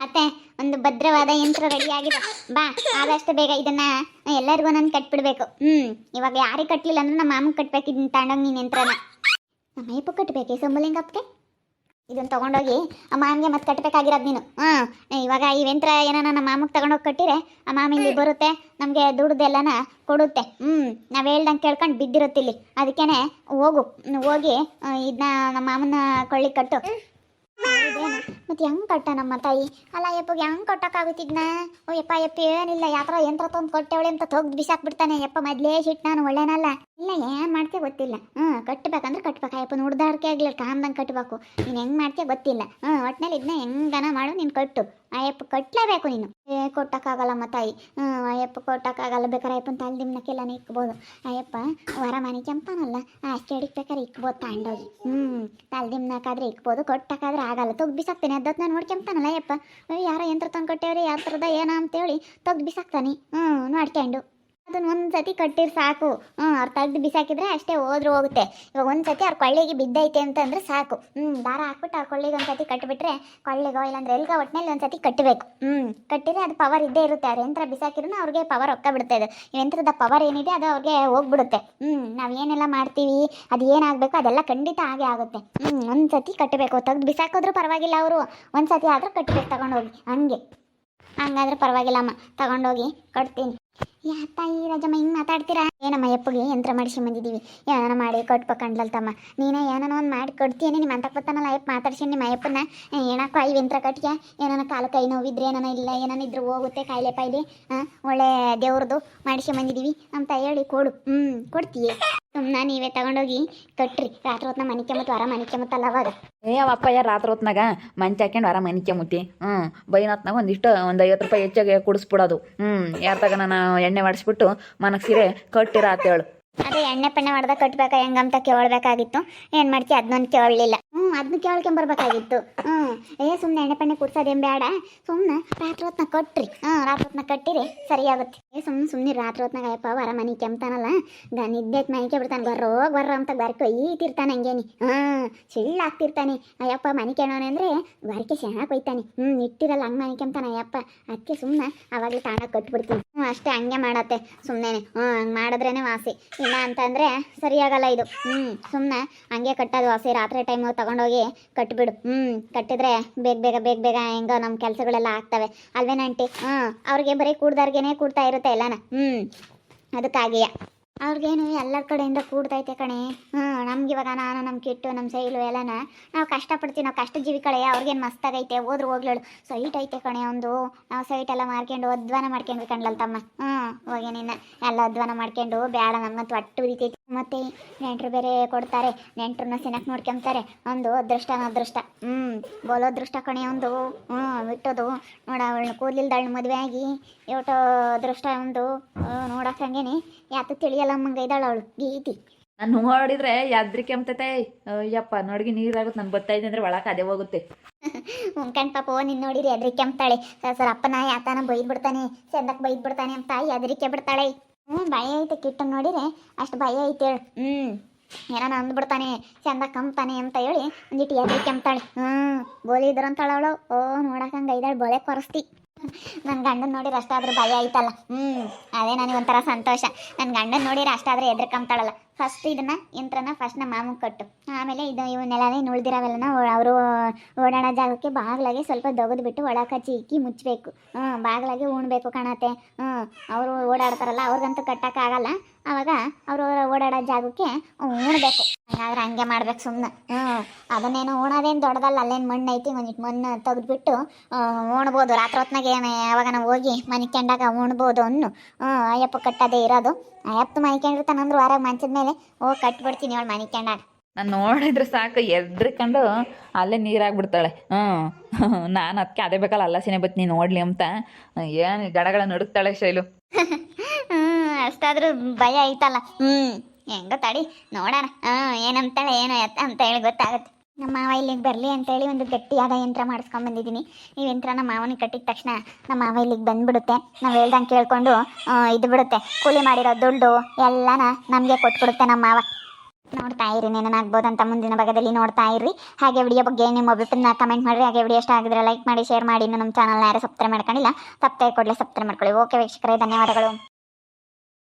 ಅತ್ತೆ, ಒಂದು ಭದ್ರವಾದ ಯಂತ್ರ ರೆಡಿ ಆಗಿದೆ ಬಾ, ಆದಷ್ಟು ಬೇಗ ಇದನ್ನ ಎಲ್ಲರಿಗೂ ನಾನು ಕಟ್ಬಿಡ್ಬೇಕು. ಹ್ಮ್, ಇವಾಗ ಯಾರಿಗೆ ಕಟ್ಲಿಲ್ಲ ಅಂದ್ರೆ ನಮ್ಮ ಮಾಮಗ್ ಕಟ್ಬೇಕು ಇದನ್ನ ತಗೊಂಡೋಗಿ ನೀನ್ ಯಂತ್ರನ. ನಮ್ಮ ಅಯ್ಯಪ್ಪ ಕಟ್ಬೇಕೆ ಸೊಂಬಲಿಂಗಪ್ಪಗೆ ಇದನ್ನ ತಗೊಂಡೋಗಿ ಆ ಮಾಮಿಗೆ ಮತ್ತೆ ಕಟ್ಬೇಕಾಗಿರೋದು ನೀನು. ಹ್ಮ್ ಇವಾಗ ಈ ಯಂತ್ರ ಏನಾನ ನಮ್ಮ ಮಾಮಗ್ ತಗೊಂಡೋಗಿ ಕಟ್ಟಿರೆ, ಆ ಮಾಮ ಇಲ್ಲಿ ಬರುತ್ತೆ, ನಮಗೆ ದುಡ್ದೆಲ್ಲನ ಕೊಡುತ್ತೆ. ಹ್ಮ್, ನಾವ್ ಹೇಳ್ದಂಗೆ ಕೇಳ್ಕೊಂಡು ಬಿದ್ದಿರುತ್ತಿಲ್ಲಿ ಅದಕ್ಕೇನೆ ಹೋಗು, ಹೋಗಿ ಇದನ್ನ ನಮ್ಮ ಮಾಮನ ಕೊಳ್ಳಿ ಕಟ್ಟು. ಮತ್ತೆ ಹೆಂಗೆ ಕಟ್ಟ ನಮ್ಮ ತಾಯಿ? ಅಲ್ಲ ಯಪ್ಪಗೆ ಹೆಂಗ್ ಕಟ್ಟೋಕ್ಕಾಗುತ್ತಿದ್ನ ಓ, ಯಪ್ಪ ಯಪ್ಪ, ಏನಿಲ್ಲ ಯಾತ್ರ ಯಂತ್ರ ತಂದು ಕೊಟ್ಟೆವಳೆ ಅಂತ ತೊಗ್ದು ಬಿಸಾಕ್ ಬಿಡ್ತಾನೆ. ಯಪ್ಪ, ಮೊದಲೇ ಶಿಟ್ ನಾನು ಒಳ್ಳೆನಲ್ಲ. ಇಲ್ಲ, ಏನು ಮಾಡ್ತೀಯ ಗೊತ್ತಿಲ್ಲ. ಹ್ಞೂ ಕಟ್ಟಬೇಕಂದ್ರೆ ಕಟ್ಬೇಕು. ಯಪ್ಪ ನೋಡ್ದಾರ್ಕೆ ಆಗ್ಲಿಲ್ಲ, ಕಾಮ್ದಂಗೆ ಕಟ್ಟಬೇಕು ನೀನು ಹೆಂಗೆ ಮಾಡ್ತೀಯ ಗೊತ್ತಿಲ್ಲ. ಹ್ಞೂ, ಒಟ್ನಲ್ಲಿ ಇದನ್ನ ಹೆಂಗನ ಮಾಡು, ನೀನು ಕಟ್ಟು. ಅಯ್ಯಪ್ಪ ಕಟ್ಟಲೇಬೇಕು ನೀನು. ಏ ಕೊಟ್ಟಕ್ಕಾಗಲ್ಲಮ್ಮ ತಾಯಿ. ಅಯ್ಯಪ್ಪ ಕೊಟ್ಟಕ್ಕಾಗಲ್ಲ ಬೇಕಾರೆ ಅಯ್ಯಪ್ಪನ ತಲೆ ದಿಮ್ನಕ್ಕೆಲ್ಲನೇ ಇಕ್ಬೋದು. ಅಯ್ಯಪ್ಪ, ವರ ಮನೆ ಕೆಂಪನಲ್ಲ, ಅಷ್ಟೇ ಬೇಕಾದ್ರೆ ಇಕ್ಬೋದು ತಾಂಡೋಗಿ. ಹ್ಞೂ ತಲೆ ನಿಮ್ನಕ್ಕಾದ್ರೆ ಇಕ್ಬೋದು, ಕೊಟ್ಟಕ್ಕಾದ್ರೆ ಆಗಲ್ಲ. ತೊಗ್ ಬಿಸಾಕ್ತಾನೆ ಅದ್ದತ್ ನಾನು ನೋಡ್ಕೊಂತಾನಲ್ಲ ಅಯ್ಯಪ್ಪ. ಅಯ್ಯೋ, ಯಾರೋ ಯಂತ್ರ ತಂದು ಕೊಟ್ಟೇವ್ರಿ ಯಾವ ಥರದ ಏನ ಅಂತೇಳಿ ತೊಗ್ ಬಿಸಾಕ್ತಾನೆ. ಹ್ಞೂ ನೋಡ್ಕೊಂಡು ಅದನ್ನ ಒಂದು ಸತಿ ಕಟ್ಟಿರ್ ಸಾಕು. ಹ್ಞೂ ಅವ್ರು ತೆಗ್ದು ಬಿಸಾಕಿದ್ರೆ ಅಷ್ಟೇ ಹೋದ್ರು ಹೋಗುತ್ತೆ. ಇವಾಗ ಒಂದು ಸತಿ ಅವ್ರ ಕೊಳ್ಳಿಗೆ ಬಿದ್ದೈತೆ ಅಂತಂದ್ರೆ ಸಾಕು. ಹ್ಞೂ ದಾರ ಹಾಕ್ಬಿಟ್ಟು ಅವ್ರ ಕೊಳ್ಳಿಗೆ ಒಂದು ಸತಿ ಕಟ್ಟಿಬಿಟ್ರೆ ಕೊಳ್ಳಿಗೋ ಇಲ್ಲಾಂದ್ರೆ ಎಲ್ಗ ಒಟ್ಟಿನಲ್ಲಿ ಒಂದು ಸತಿ ಕಟ್ಟಬೇಕು ಹ್ಞೂ ಕಟ್ಟಿದ್ರೆ ಅದು ಪವರ್ ಇದ್ದೇ ಇರುತ್ತೆ. ಅವ್ರ ಯಂತ್ರ ಬಿಸಾಕಿದ್ರೂ ಅವ್ರಿಗೆ ಪವರ್ ಬಿಡುತ್ತೆ ಅದು. ಯಂತ್ರದ ಪವರ್ ಏನಿದೆ ಅದು ಅವ್ರಿಗೆ ಹೋಗ್ಬಿಡುತ್ತೆ. ಹ್ಞೂ ನಾವು ಏನೆಲ್ಲ ಮಾಡ್ತೀವಿ, ಅದು ಏನಾಗಬೇಕು ಅದೆಲ್ಲ ಖಂಡಿತ ಹಾಗೆ ಆಗುತ್ತೆ. ಹ್ಞೂ ಒಂದು ಸತಿ ಕಟ್ಟಬೇಕು ತೆಗ್ದು ಬಿಸಾಕಿದ್ರು ಪರವಾಗಿಲ್ಲ ಅವರು. ಒಂದು ಸತಿ ಆದರೂ ಕಟ್ಟಬೇಕು ತಗೊಂಡೋಗಿ. ಹಂಗೆ. ಹಂಗಾದ್ರೆ ಪರವಾಗಿಲ್ಲಮ್ಮ ತಗೊಂಡೋಗಿ ಕಟ್ತೀನಿ. ಯಾ ತಾಯಿ ರಾಜಮ್ಮ, ಹಿಂಗೆ ಮಾತಾಡ್ತೀರಾ? ಏನಮ್ಮ ಯಪ್ಪಗೆ ಯಂತ್ರ ಮಾಡಿಸಿ ಬಂದಿದ್ದೀವಿ. ಏನಾನ ಮಾಡಿ ಕೊಟ್ಬೇಕಂಡ್ಲಲ್ ತಮ್ಮ ನೀನೇ ಏನಾನ ಒಂದು ಮಾಡಿ ಕೊಡ್ತೀನಿ ನಿಮ್ಮ ಅಂತ ಬರ್ತಾನಲ್ಲ ಅಯ್ಯಪ್ಪ ಮಾತಾಡ್ಸಿ ನಿಮ್ಮ ಅಯ್ಯಪ್ಪನ ಏನಕ್ಕ ಈ ಯಂತ್ರ ಕಟ್ಗೆ, ಏನಾನ ಕಾಲು ಕೈ ನೋವಿದ್ರೆ ಏನಾನ ಇಲ್ಲ, ಏನಾನ ಇದ್ರೂ ಹೋಗುತ್ತೆ ಕಾಯಿಲೆ, ಪಾಯಿಲೆ ಹಾಂ ಒಳ್ಳೆ ದೇವ್ರದ್ದು ಮಾಡಿಸಿ ಬಂದಿದ್ದೀವಿ. ಅಂತ ಹೇಳಿ ಕೊಡು. ಹ್ಞೂ ಕೊಡ್ತೀಯ? ಸುಮ್ಮನೆ ನೀವೇ ತಗೊಂಡೋಗಿ ಕಟ್ರಿ ರಾತ್ರಿ ಹೊತ್ನ ಮನಿಕೆ ಮತ್ತು ವರ ಮನಿಕೆ ಮತ್ತಲ್ಲ ಅವಾಗ? ಏ ಅವಪ್ಪಯ್ಯ ರಾತ್ರಿ ಹೊತ್ನಾಗ ಮಂಚ ಹಾಕೊಂಡು ಆರಾಮ ಮನಿಕೆ ಮುತ್ತಿ ಹ್ಞೂ ಬೈನ ಹೊತ್ನಾಗ ಒಂದಿಷ್ಟು ಒಂದು ಐವತ್ತು ರೂಪಾಯಿ ಹೆಚ್ಚಾಗಿ ಕುಡಿಸ್ಬಿಡೋದು. ಹ್ಞೂ ಯಾರ ತಗ ನಾನು ಎಣ್ಣೆ ಮಾಡಿಸ್ಬಿಟ್ಟು ಮನಕ್ಕೆ ಸೀರೆ ಕಟ್ಟಿರ ಅಂತೇಳು ಅದೇ ಎಣ್ಣೆ ಪಣ್ಣೆ ಮಾಡ್ದಾಗ ಕಟ್ಬೇಕಾ ಹೆಂಗಂತ ಕೇಳಬೇಕಾಗಿತ್ತು ಏನು ಮಾಡ್ತಿ ಅದನ್ನೊಂದು ಕೇಳಲಿಲ್ಲ ಅದನ್ನ ಕೇಳ್ಕೊಂಬರ್ಬೇಕಾಗಿತ್ತು ಹ್ಞೂ ಏ ಸುಮ್ಮನೆ ಎಣ್ಣೆ ಪಣ್ಣೆ ಕುಡ್ಸೋದೇನು ಬೇಡ ಸುಮ್ಮನೆ ರಾತ್ರಿ ಹೊತ್ನ ಕಟ್ಟ್ರಿ ಹ್ಞೂ ರಾತ್ರಿ ಹೊತ್ನ ಕಟ್ಟಿರಿ ಸರಿಯಾಗುತ್ತೆ ಏ ಸುಮ್ಮನೆ ಸುಮ್ಮನೆ ರಾತ್ರಿ ಹೊತ್ನಾಗ ಅಯ್ಯಪ್ಪ ವರ ಮನೆ ಕೆಮ್ತಾನಲ್ಲ ನಿದ್ದೆತ್ ಮನೆಗೆ ಬಿಡ್ತಾನೆ. ಬರ್ರೋ ಬರ್ರೋ ಅಂತ ಬರ್ಕೊ ಈತಿರ್ತಾನೆ ಹಂಗೇನಿ. ಹಾಂ ಚಿಳ್ಳ ಆಗ್ತಿರ್ತಾನೆ. ಅಯ್ಯಪ್ಪ, ಮನೆ ಕೆಣೋನೆ ಅಂದರೆ ಬರ್ಕೆ ಚೆನ್ನಾಗಿ ಹೋಯ್ತಾನೆ ಹ್ಞೂ ಇಟ್ಟಿರಲ್ಲ, ಹಂಗೆ ಮನೆ ಕೆಮ್ತಾನೆ ಅಯ್ಯಪ್ಪ. ಅದಕ್ಕೆ ಸುಮ್ಮನೆ ಅವಾಗಲೇ ತಾಣ ಕಟ್ಬಿಡ್ತೀನಿ. ಹ್ಞೂ ಅಷ್ಟೇ ಹಂಗೆ ಮಾಡತ್ತೆ. ಸುಮ್ಮನೆ ಹ್ಞೂ ಹಂಗೆ ಮಾಡಿದ್ರೇ ವಾಸಿ. ಇಲ್ಲ ಅಂತಂದರೆ ಸರಿಯಾಗಲ್ಲ ಇದು. ಹ್ಞೂ ಸುಮ್ಮನೆ ಹಂಗೆ ಕಟ್ಟೋದು ವಾಸಿ. ರಾತ್ರಿ ಟೈಮು ತಗೊಂಡೋಗಿ ಕಟ್ಬಿಡು. ಹ್ಞೂ ಕಟ್ಟಿದ್ರೆ ಬೇಗ ಬೇಗ ಬೇಗ ಬೇಗ ಹೆಂಗೋ ನಮ್ಮ ಕೆಲಸಗಳೆಲ್ಲ ಆಗ್ತವೆ. ಅಲ್ವೇನಂಟಿ ಹ್ಞೂ ಅವ್ರಿಗೆ ಬರೀ ಕೂಡ್ದಾರ್ಗೇನೆ ಕೂಡ್ತಾ ಇರುತ್ತೆ ಎಲ್ಲನ? ಹ್ಞೂ ಅದಕ್ಕಾಗಿಯ. ಅವ್ರಿಗೇನು ಎಲ್ಲರ ಕಡೆಯಿಂದ ಕೂಡ್ತೈತೆ ಕಣೆ. ಹ್ಞೂ ನಮ್ಗೆ ಇವಾಗ ನಾನು ನಮ್ಮ ಕಿಟ್ಟು ನಮ್ಮ ಸೈಲು ಎಲ್ಲನ ನಾವು ಕಷ್ಟಪಡ್ತೀವಿ, ನಾವು ಕಷ್ಟ ಜೀವಿ ಕಳೆ ಅವ್ರಿಗೇನು ಮಸ್ತಾಗೈತೆ, ಹೋದ್ರು ಹೋಗ್ಲೇಳು. ಸೈಟ್ ಐತೆ ಕಣೆ ಒಂದು. ನಾವು ಸೈಟ್ ಎಲ್ಲ ಮಾಡ್ಕೊಂಡು ಅಧ್ವಾನ ಮಾಡ್ಕೊಂಡ್ವಿ ಕಣ್ಲಲ್ ತಮ್ಮ. ಹ್ಞೂ ಹೋಗಿ ನಿನ್ನ ಎಲ್ಲ ಅಧ್ವಾನ ಮಾಡ್ಕೊಂಡು ಬೇಡ ನಮ್ಗಂತೂ ಒಟ್ಟು ಉರಿತೈತಿ ಮತ್ತೆ ನೆಂಟರು ಬೇರೆ ಕೊಡ್ತಾರೆ. ನೆಂಟ್ರನ್ನ ಸಿನಕ್ ನೋಡ್ಕೊಂತಾರೆ. ಒಂದು ಅದೃಷ್ಟ ಅದೃಷ್ಟ ಹ್ಞೂ ಬೋಲೋ ಅದೃಷ್ಟ ಕಣೆ ಒಂದು. ಹ್ಞೂ ಬಿಟ್ಟೋದು ನೋಡ ಅವಳನ್ನ ಕೂದಲಿಲ್ದಳ್ನ ಮದುವೆ ಆಗಿ ಇವತ್ತು ಅದೃಷ್ಟ ಒಂದು. ನೋಡಕ್ಕೆ ಹಂಗೇನೆ. ಯಾತು ತಿಳಿಯಲ್ಲ ಅಮ್ಮಂಗೆ ಇದ್ದಾಳು ಅವಳು ಗೀತಿ. ನಾನು ನೋಡಿದ್ರೆ ಯಾದ್ರಿಕೆ ಅಂಬತೈತೆ. ಅಯ್ಯಪ್ಪ ನೋಡಿಗೆ ನೀರಾಗುತ್ತೆ ನಾನು ಗೊತ್ತಾಯ್ತು ಅಂದರೆ ಒಳಕ್ಕೆ ಅದೇ ಹೋಗುತ್ತೆ. ಉಂಕಣ್ ಪಾಪ ನಿನ್ನ ನೋಡಿರಿ ಅದ್ರಿಕೆ ಕೆಮ್ತಾಳೆ ಸರ್ ಅಪ್ಪನ ಯಾತನ ಬೈದ್ಬಿಡ್ತಾನೆ. ಬಿಡ್ತಾನೆ ಬೈದ್ಬಿಡ್ತಾನೆ ಬೈದ್ ಬಿಡ್ತಾನೆ ಅಂತ ಯಾದ್ರಿಕೆ ಬಿಡ್ತಾಳೆ. ಹ್ಞೂ ಭಯ ಐತೆ ಕಿಟ್ಟ ನೋಡಿದ್ರೆ ಅಷ್ಟು ಭಯ ಐತೆ ಹೇಳು. ಹ್ಞೂ ಏನಾನ ಅಂದ್ಬಿಡ್ತಾನೆ ಚಂದ ಕಂಪ್ತಾನೆ ಅಂತ ಹೇಳಿ ಒಂದಿಟ್ಟು ಎದ್ರಿ ಕೆಂಪ್ತಾಳೆ ಹ್ಞೂ ಬೋಲಿ ಇದ್ರಂತಾಳ ಅವಳು. ಓ ನೋಡಕ್ಕಂಗೆ ಐದಾಳು ಬೊಳೆ ಕೊರಸ್ತಿ. ನನ್ನ ಗಂಡನ ನೋಡಿದ್ರೆ ಅಷ್ಟಾದ್ರೂ ಭಯ ಐತಲ್ಲ. ಹ್ಞೂ ಅದೇ ನನಗೆ ಒಂಥರ ಸಂತೋಷ. ನನ್ನ ಗಂಡನ ನೋಡಿದ್ರೆ ಅಷ್ಟಾದ್ರೆ ಎದ್ರಕಂತಾಳಲ್ಲ ಫಸ್ಟ್ ಇದನ್ನ, ಯಂತ್ರನ ಫಸ್ಟ್ ನಮ್ಮ ಮಾಮು ಕಟ್ಟು. ಆಮೇಲೆ ಇದು ಇವನ್ನೆಲ್ಲನೇ ನುಳ್ದಿರವೆಲ್ಲನ ಅವರು ಓಡಾಡೋ ಜಾಗಕ್ಕೆ ಬಾಗಿಲಾಗೆ ಸ್ವಲ್ಪ ಬಿಟ್ಟು ಒಳಕ ಇಕ್ಕಿ ಮುಚ್ಚಬೇಕು ಹ್ಞೂ ಬಾಗ್ಲಾಗೆ ಉಣ್ಬೇಕು ಕಾಣತ್ತೆ. ಹ್ಞೂ ಅವರು ಓಡಾಡ್ತಾರಲ್ಲ, ಅವ್ರಿಗಂತೂ ಕಟ್ಟೋಕ್ಕಾಗಲ್ಲ ಅವಾಗ ಅವರು ಓಡಾಡೋ ಜಾಗಕ್ಕೆ ಉಣ್ಬೇಕು. ಹಂಗಾದ್ರೆ ಹಂಗೆ ಮಾಡ್ಬೇಕು ಸುಮ್ಮನೆ ಹ್ಞೂ ಅದನ್ನೇನು ಉಣೋದೇನು ದೊಡ್ಡದಲ್ಲ, ಅಲ್ಲೇನು ಮಣ್ಣು ಐತಿ ಒಂದಿಟ್ಟು ಮಣ್ಣು ತೆಗೆದ್ಬಿಟ್ಟು ಉಣ್ಬೋದು. ರಾತ್ರಿ ಹೊತ್ನಾಗೆ ಯಾವಾಗ ನಾವು ಹೋಗಿ ಮನೆ ಉಣ್ಬೋದು ಅನ್ನು. ಅಯ್ಯಪ್ಪ ಕಟ್ಟೋದೇ ಇರೋದು. ಅಯ್ಯಪ್ಪ ಮನಿಕೊಂಡಿರ್ತಾನಂದ್ರೆ ಹೊರಗೆ ಮಂಚದ ಮೇಲೆ ಹೋಗಿ ಕಟ್ಬಿಡ್ತೀನಿ ಅವಳು ಮನಿಕೊಂಡಾಗ ನಾನು ನೋಡಿದ್ರೆ ಸಾಕು ಎದ್ರಿಕೊಂಡು ಅಲ್ಲೇ ನೀರಾಗ್ಬಿಡ್ತಾಳೆ. ಹ್ಞೂ ನಾನು ಅದಕ್ಕೆ ಅದೇ ಬೇಕಲ್ಲ ಅಲ್ಲ ಸಿನೆ ಬತ್ತೀನಿ ನೋಡ್ಲಿ ಅಂತ. ಏನು ಗಡಗಳ ನಡುಕ್ತಾಳೆ ಶೈಲು. ಅಷ್ಟಾದ್ರೂ ಭಯ ಐತಲ್ಲ. ಹ್ಮ್ ಹೆಂಗ ತಡಿ ನೋಡೋಣ. ಹ್ಞೂ ಏನಂತಾಳೆ ಏನು ಎತ್ತ ಅಂತ ಹೇಳಿ ಗೊತ್ತಾಗುತ್ತೆ. ನಮ್ಮ ಮಾವ ಇಲ್ಲಿಗೆ ಬರಲಿ ಅಂತೇಳಿ ಒಂದು ಗಟ್ಟಿಯಾದ ಯಂತ್ರ ಮಾಡಿಸ್ಕೊಂಡ್ ಬಂದಿದ್ದೀನಿ. ಈ ಯಂತ್ರ ನಮ್ಮ ಮಾವನಿಗೆ ಕಟ್ಟಿದ ತಕ್ಷಣ ನಮ್ಮ ಮಾವ ಇಲ್ಲಿಗೆ ಬಂದುಬಿಡುತ್ತೆ. ನಾವು ಹೇಳ್ದಂಗೆ ಕೇಳ್ಕೊಂಡು ಇದು ಬಿಡುತ್ತೆ. ಕೂಲಿ ಮಾಡಿರೋ ದುಡ್ಡು ಎಲ್ಲನ ನಮಗೆ ಕೊಟ್ಬಿಡುತ್ತೆ ನಮ್ಮ ಮಾವ. ನೋಡ್ತಾ ಇರಿ ಅಂತ ಮುಂದಿನ ಭಾಗದಲ್ಲಿ ನೋಡ್ತಾ ಇರ್ರಿ. ಹಾಗೆ ವಿಡಿಯೋ ಬಗ್ಗೆ ನಿಮ್ಮ ಅಭಿಪ್ರಾಯನ ಕಮೆಂಟ್ ಮಾಡಿರಿ. ಹಾಗೆ ವಿಡಿಯೋ ಇಷ್ಟ ಆಗಿದ್ರೆ ಲೈಕ್ ಮಾಡಿ ಶೇರ್ ಮಾಡಿ. ನಮ್ಮ ಚಾನಲ್ನ ಯಾರು ಸಬ್ಸ್ಕ್ರೈಬ್ ಮಾಡ್ಕೊಂಡಿಲ್ಲ ತಪ್ಪೇ ಕೊಡಲಿ ಸಬ್ಸ್ಕ್ರೈಬ್ ಮಾಡ್ಕೊಳ್ಳಿ. ಓಕೆ ವೀಕ್ಷಕರೇ, ಧನ್ಯವಾದಗಳು.